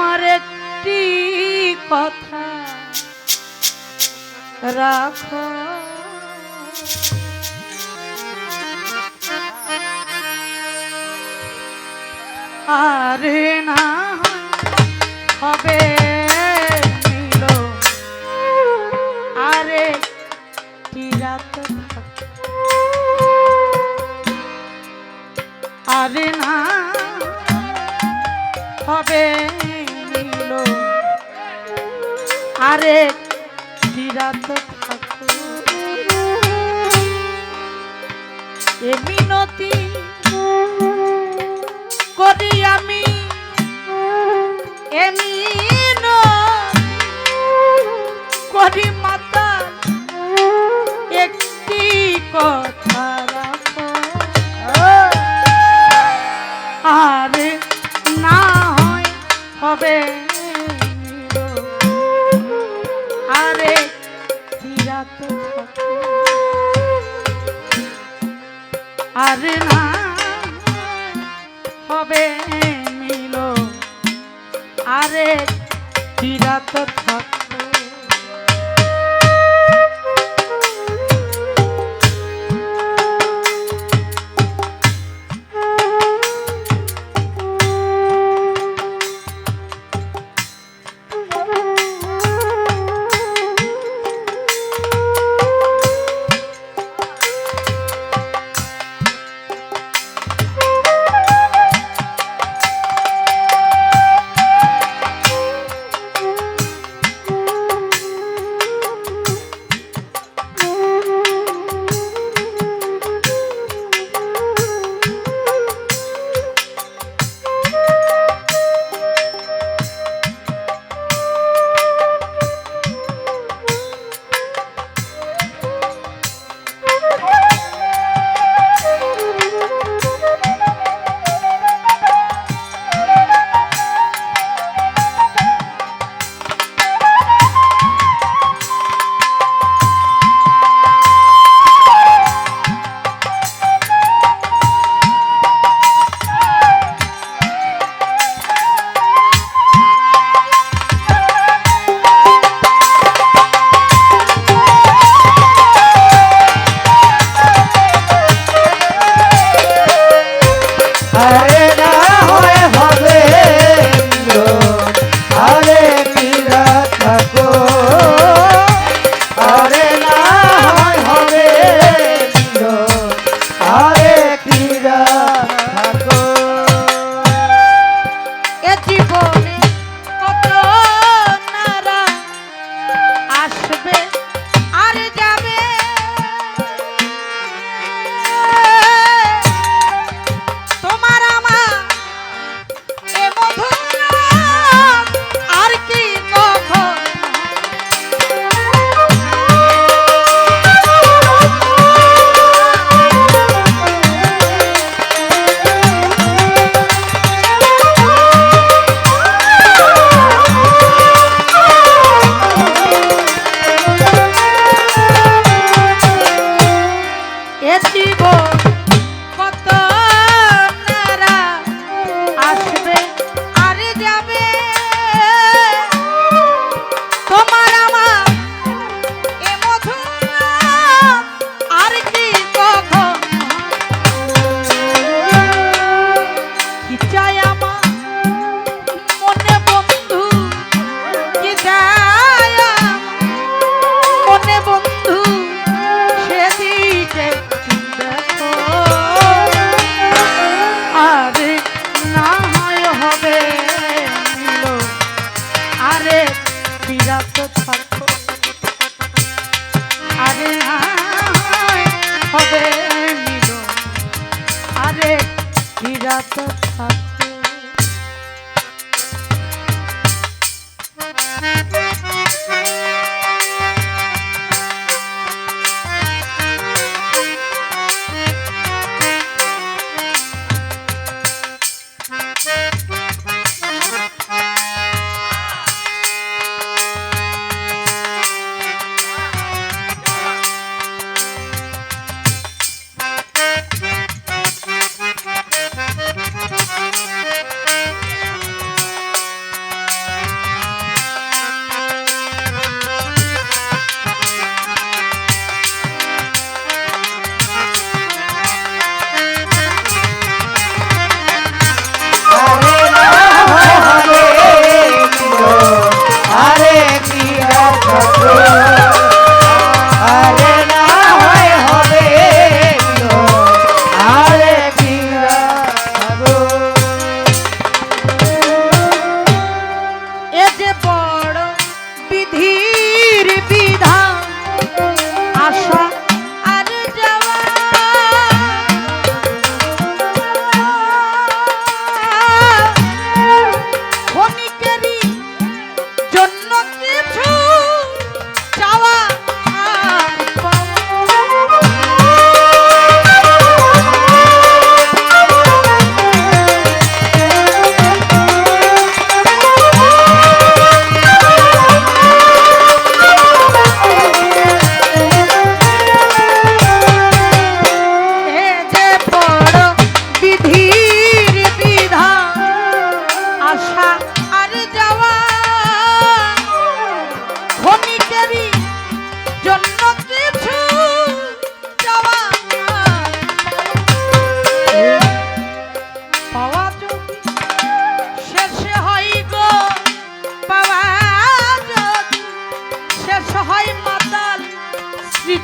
আমার একটি কথা রাখো আরে না হবে আরে কি রাত। আরে না হবে আরে কি রাত থাকো এ মিনতি করি আমি করি মাতা একটি আরে চিরাত থাকে।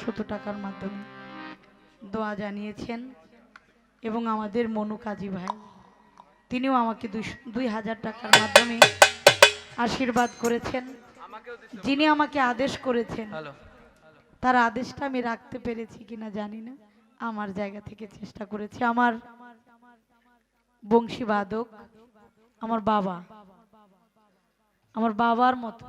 শত টাকার মাধ্যমে দোয়া জানিয়েছেন এবং আমাদের মনু কাজী ভাই তিনিও আমাকে দুই হাজার টাকার মাধ্যমে আশীর্বাদ করেছেন। যিনি আমাকে আদেশ করেছেন তার আদেশটা আমি রাখতে পেরেছি কিনা জানি না। আমার জায়গা থেকে চেষ্টা করেছি। আমার বংশীবাদক আমার বাবা আমার বাবার মতো